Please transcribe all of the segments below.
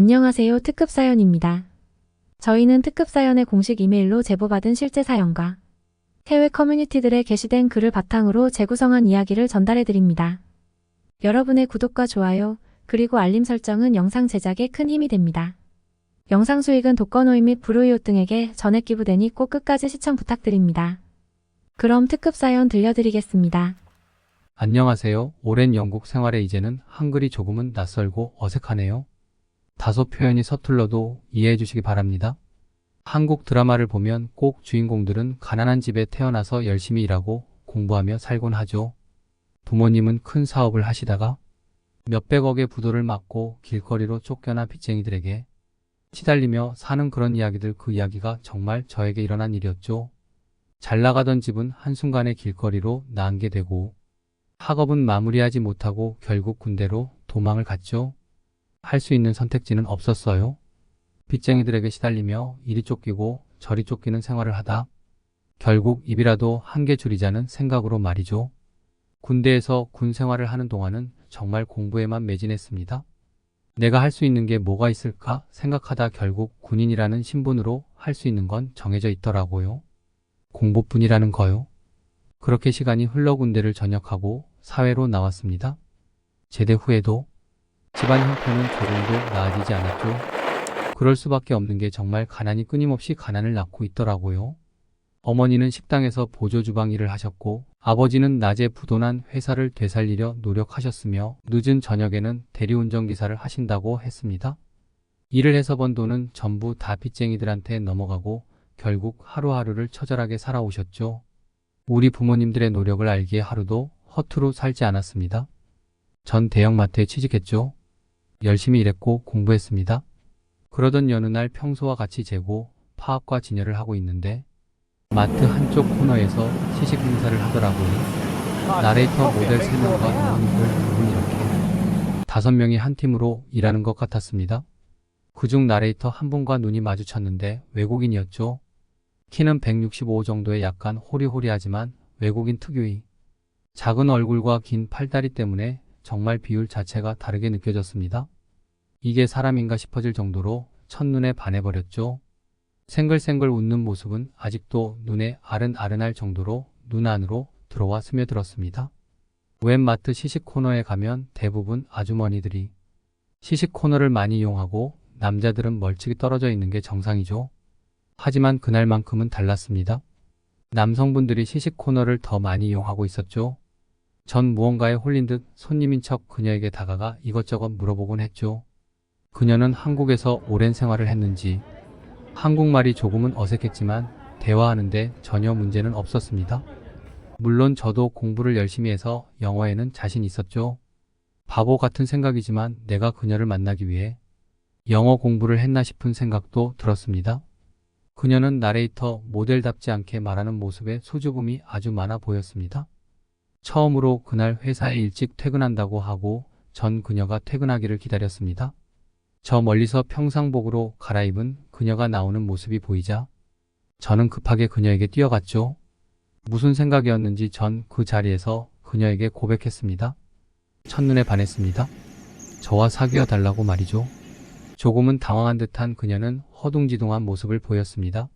안녕하세요. 특급 사연입니다. 저희는 특급 사연의 공식 이메일로 제보받은 실제 사연과 해외 커뮤니티들에 게시된 글을 바탕으로 재구성한 이야기를 전달해 드립니다. 여러분의 구독과 좋아요, 그리고 알림 설정은 영상 제작에 큰 힘이 됩니다. 영상 수익은 독거노인 및 불우이웃 등에게 전액 기부되니 꼭 끝까지 시청 부탁드립니다. 그럼 특급 사연 들려드리겠습니다. 안녕하세요. 오랜 영국 생활에 이제는 한글이 조금은 낯설고 어색하네요. 다소 표현이 서툴러도 이해해 주시기 바랍니다. 한국 드라마를 보면 꼭 주인공들은 가난한 집에 태어나서 열심히 일하고 공부하며 살곤 하죠. 부모님은 큰 사업을 하시다가 몇백억의 부도를 맞고 길거리로 쫓겨나 빚쟁이들에게 시달리며 사는 그런 이야기들 그 이야기가 정말 저에게 일어난 일이었죠. 잘 나가던 집은 한순간에 길거리로 나앉게 되고 학업은 마무리하지 못하고 결국 군대로 도망을 갔죠. 할 수 있는 선택지는 없었어요. 빚쟁이들에게 시달리며 이리 쫓기고 저리 쫓기는 생활을 하다 결국 입이라도 한 개 줄이자는 생각으로 말이죠. 군대에서 군 생활을 하는 동안은 정말 공부에만 매진했습니다. 내가 할 수 있는 게 뭐가 있을까 생각하다 결국 군인이라는 신분으로 할 수 있는 건 정해져 있더라고요. 공부뿐이라는 거요. 그렇게 시간이 흘러 군대를 전역하고 사회로 나왔습니다. 제대 후에도 집안 형편은 조금도 나아지지 않았죠. 그럴 수밖에 없는 게 정말 가난이 끊임없이 가난을 낳고 있더라고요. 어머니는 식당에서 보조 주방 일을 하셨고 아버지는 낮에 부도난 회사를 되살리려 노력하셨으며 늦은 저녁에는 대리운전 기사를 하신다고 했습니다. 일을 해서 번 돈은 전부 다 빚쟁이들한테 넘어가고 결국 하루하루를 처절하게 살아오셨죠. 우리 부모님들의 노력을 알기에 하루도 허투루 살지 않았습니다. 전 대형마트에 취직했죠. 열심히 일했고 공부했습니다. 그러던 여느 날 평소와 같이 재고 파악과 진열을 하고 있는데 마트 한쪽 코너에서 시식 행사를 하더라고요. 나레이터 모델 3명과 부모님들 두분 이렇게 다섯 명이 한 팀으로 일하는 것 같았습니다. 그중 나레이터 한 분과 눈이 마주쳤는데 외국인이었죠. 키는 165 정도의 약간 호리호리하지만 외국인 특유의 작은 얼굴과 긴 팔다리 때문에 정말 비율 자체가 다르게 느껴졌습니다. 이게 사람인가 싶어질 정도로 첫눈에 반해버렸죠. 생글생글 웃는 모습은 아직도 눈에 아른아른할 정도로 눈 안으로 들어와 스며들었습니다. 웬 마트 시식 코너에 가면 대부분 아주머니들이 시식 코너를 많이 이용하고 남자들은 멀찍이 떨어져 있는 게 정상이죠. 하지만 그날만큼은 달랐습니다. 남성분들이 시식 코너를 더 많이 이용하고 있었죠. 전 무언가에 홀린 듯 손님인 척 그녀에게 다가가 이것저것 물어보곤 했죠. 그녀는 한국에서 오랜 생활을 했는지 한국말이 조금은 어색했지만 대화하는데 전혀 문제는 없었습니다. 물론 저도 공부를 열심히 해서 영어에는 자신 있었죠. 바보 같은 생각이지만 내가 그녀를 만나기 위해 영어 공부를 했나 싶은 생각도 들었습니다. 그녀는 나레이터 모델답지 않게 말하는 모습에 수줍음이 아주 많아 보였습니다. 처음으로 그날 회사에 일찍 퇴근한다고 하고 전 그녀가 퇴근하기를 기다렸습니다. 저 멀리서 평상복으로 갈아입은 그녀가 나오는 모습이 보이자 저는 급하게 그녀에게 뛰어갔죠. 무슨 생각이었는지 전 그 자리에서 그녀에게 고백했습니다. 첫눈에 반했습니다. 저와 사귀어 달라고 말이죠. 조금은 당황한 듯한 그녀는 허둥지둥한 모습을 보였습니다.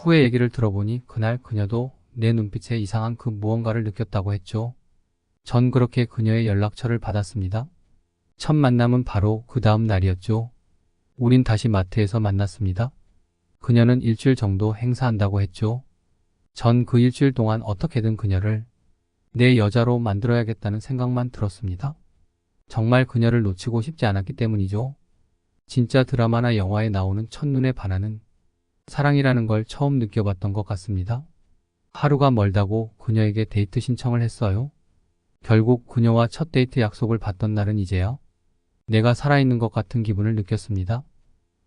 후에 얘기를 들어보니 그날 그녀도 내 눈빛에 이상한 그 무언가를 느꼈다고 했죠. 전 그렇게 그녀의 연락처를 받았습니다. 첫 만남은 바로 그 다음 날이었죠. 우린 다시 마트에서 만났습니다. 그녀는 일주일 정도 행사한다고 했죠. 전 그 일주일 동안 어떻게든 그녀를 내 여자로 만들어야겠다는 생각만 들었습니다. 정말 그녀를 놓치고 싶지 않았기 때문이죠. 진짜 드라마나 영화에 나오는 첫눈에 반하는 사랑이라는 걸 처음 느껴봤던 것 같습니다. 하루가 멀다고 그녀에게 데이트 신청을 했어요. 결국 그녀와 첫 데이트 약속을 받던 날은 이제야 내가 살아있는 것 같은 기분을 느꼈습니다.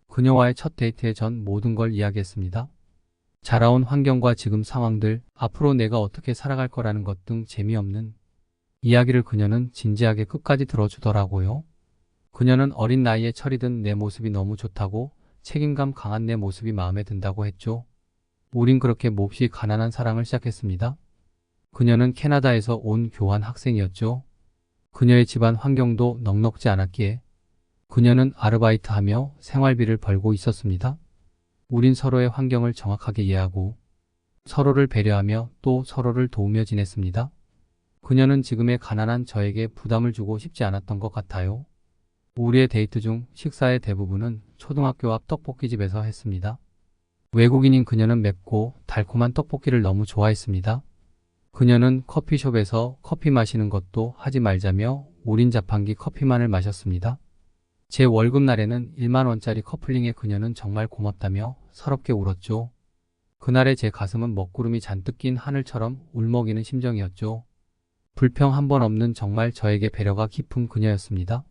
그녀와의 첫 데이트에 전 모든 걸 이야기했습니다. 자라온 환경과 지금 상황들, 앞으로 내가 어떻게 살아갈 거라는 것 등 재미없는 이야기를 그녀는 진지하게 끝까지 들어주더라고요. 그녀는 어린 나이에 든내 모습이 너무 좋다고 책임감 강한 내 모습이 마음에 든다고 했죠. 우린 그렇게 몹시 가난한 사랑을 시작했습니다. 그녀는 캐나다에서 온 교환 학생이었죠. 그녀의 집안 환경도 넉넉지 않았기에 그녀는 아르바이트하며 생활비를 벌고 있었습니다. 우린 서로의 환경을 정확하게 이해하고 서로를 배려하며 또 서로를 도우며 지냈습니다. 그녀는 지금의 가난한 저에게 부담을 주고 싶지 않았던 것 같아요. 우리의 데이트 중 식사의 대부분은 초등학교 앞 떡볶이집에서 했습니다. 외국인인 그녀는 맵고 달콤한 떡볶이를 너무 좋아했습니다. 그녀는 커피숍에서 커피 마시는 것도 하지 말자며 우린 자판기 커피만을 마셨습니다. 제 월급날에는 1만원짜리 커플링에 그녀는 정말 고맙다며 서럽게 울었죠. 그날의 제 가슴은 먹구름이 잔뜩 낀 하늘처럼 울먹이는 심정이었죠. 불평 한 번 없는 정말 저에게 배려가 깊은 그녀였습니다.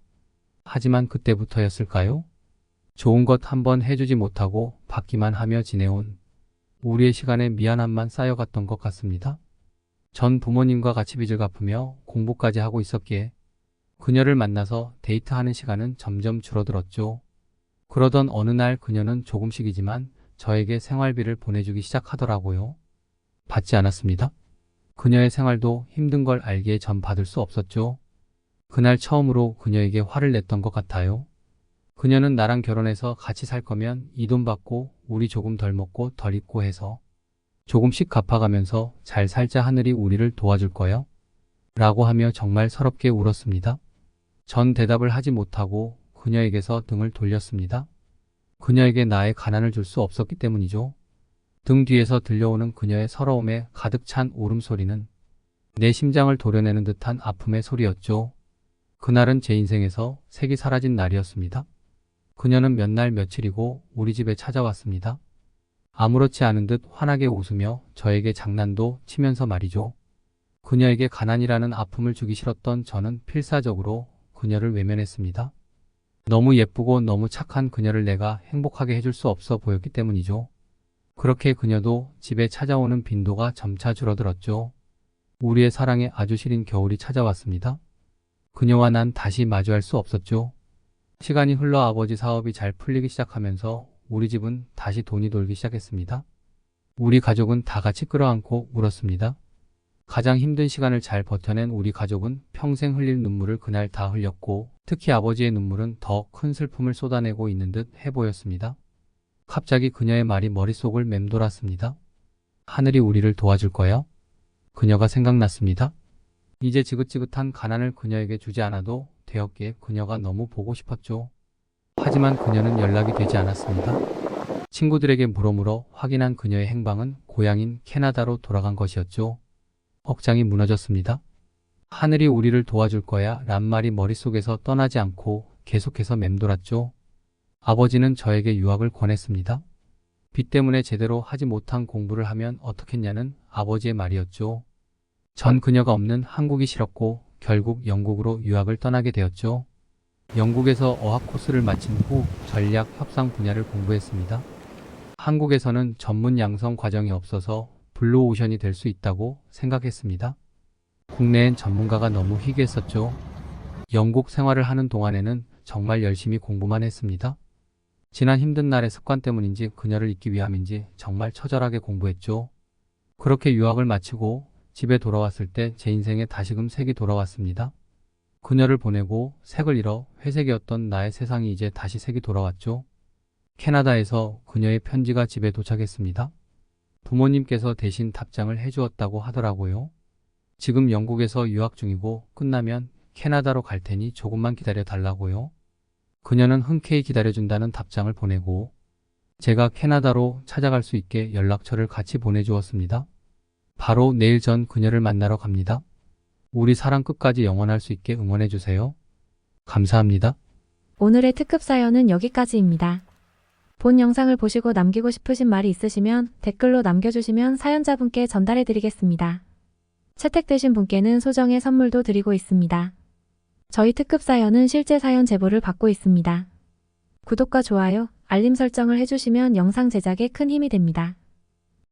하지만 그때부터였을까요? 좋은 것 한번 해주지 못하고 받기만 하며 지내온 우리의 시간에 미안함만 쌓여갔던 것 같습니다. 전 부모님과 같이 빚을 갚으며 공부까지 하고 있었기에 그녀를 만나서 데이트하는 시간은 점점 줄어들었죠. 그러던 어느 날 그녀는 조금씩이지만 저에게 생활비를 보내주기 시작하더라고요. 받지 않았습니다. 그녀의 생활도 힘든 걸 알기에 전 받을 수 없었죠. 그날 처음으로 그녀에게 화를 냈던 것 같아요. 그녀는 나랑 결혼해서 같이 살 거면 이 돈 받고 우리 조금 덜 먹고 덜 입고 해서 조금씩 갚아가면서 잘 살자 하늘이 우리를 도와줄 거요. 라고 하며 정말 서럽게 울었습니다. 전 대답을 하지 못하고 그녀에게서 등을 돌렸습니다. 그녀에게 나의 가난을 줄 수 없었기 때문이죠. 등 뒤에서 들려오는 그녀의 서러움에 가득 찬 울음소리는 내 심장을 도려내는 듯한 아픔의 소리였죠. 그날은 제 인생에서 색이 사라진 날이었습니다. 그녀는 몇 날 며칠이고 우리 집에 찾아왔습니다. 아무렇지 않은 듯 환하게 웃으며 저에게 장난도 치면서 말이죠. 그녀에게 가난이라는 아픔을 주기 싫었던 저는 필사적으로 그녀를 외면했습니다. 너무 예쁘고 너무 착한 그녀를 내가 행복하게 해줄 수 없어 보였기 때문이죠. 그렇게 그녀도 집에 찾아오는 빈도가 점차 줄어들었죠. 우리의 사랑에 아주 시린 겨울이 찾아왔습니다. 그녀와 난 다시 마주할 수 없었죠. 시간이 흘러 아버지 사업이 잘 풀리기 시작하면서 우리 집은 다시 돈이 돌기 시작했습니다. 우리 가족은 다 같이 끌어안고 울었습니다. 가장 힘든 시간을 잘 버텨낸 우리 가족은 평생 흘릴 눈물을 그날 다 흘렸고 특히 아버지의 눈물은 더 큰 슬픔을 쏟아내고 있는 듯 해 보였습니다. 갑자기 그녀의 말이 머릿속을 맴돌았습니다. 하늘이 우리를 도와줄 거야? 그녀가 생각났습니다. 이제 지긋지긋한 가난을 그녀에게 주지 않아도 되었기에 그녀가 너무 보고 싶었죠. 하지만 그녀는 연락이 되지 않았습니다. 친구들에게 물어물어 확인한 그녀의 행방은 고향인 캐나다로 돌아간 것이었죠. 억장이 무너졌습니다. 하늘이 우리를 도와줄 거야 란 말이 머릿속에서 떠나지 않고 계속해서 맴돌았죠. 아버지는 저에게 유학을 권했습니다. 빚 때문에 제대로 하지 못한 공부를 하면 어떻겠냐는 아버지의 말이었죠. 전 그녀가 없는 한국이 싫었고 결국 영국으로 유학을 떠나게 되었죠. 영국에서 어학 코스를 마친 후 전략 협상 분야를 공부했습니다. 한국에서는 전문 양성 과정이 없어서 블루오션이 될 수 있다고 생각했습니다. 국내엔 전문가가 너무 희귀했었죠. 영국 생활을 하는 동안에는 정말 열심히 공부만 했습니다. 지난 힘든 날의 습관 때문인지 그녀를 잊기 위함인지 정말 처절하게 공부했죠. 그렇게 유학을 마치고 집에 돌아왔을 때 제 인생에 다시금 색이 돌아왔습니다. 그녀를 보내고 색을 잃어 회색이었던 나의 세상이 이제 다시 색이 돌아왔죠. 캐나다에서 그녀의 편지가 집에 도착했습니다. 부모님께서 대신 답장을 해주었다고 하더라고요. 지금 영국에서 유학 중이고 끝나면 캐나다로 갈 테니 조금만 기다려 달라고요. 그녀는 흔쾌히 기다려준다는 답장을 보내고 제가 캐나다로 찾아갈 수 있게 연락처를 같이 보내주었습니다. 바로 내일 전 그녀를 만나러 갑니다. 우리 사랑 끝까지 영원할 수 있게 응원해주세요. 감사합니다. 오늘의 특급 사연은 여기까지입니다. 본 영상을 보시고 남기고 싶으신 말이 있으시면 댓글로 남겨주시면 사연자분께 전달해드리겠습니다. 채택되신 분께는 소정의 선물도 드리고 있습니다. 저희 특급 사연은 실제 사연 제보를 받고 있습니다. 구독과 좋아요, 알림 설정을 해주시면 영상 제작에 큰 힘이 됩니다.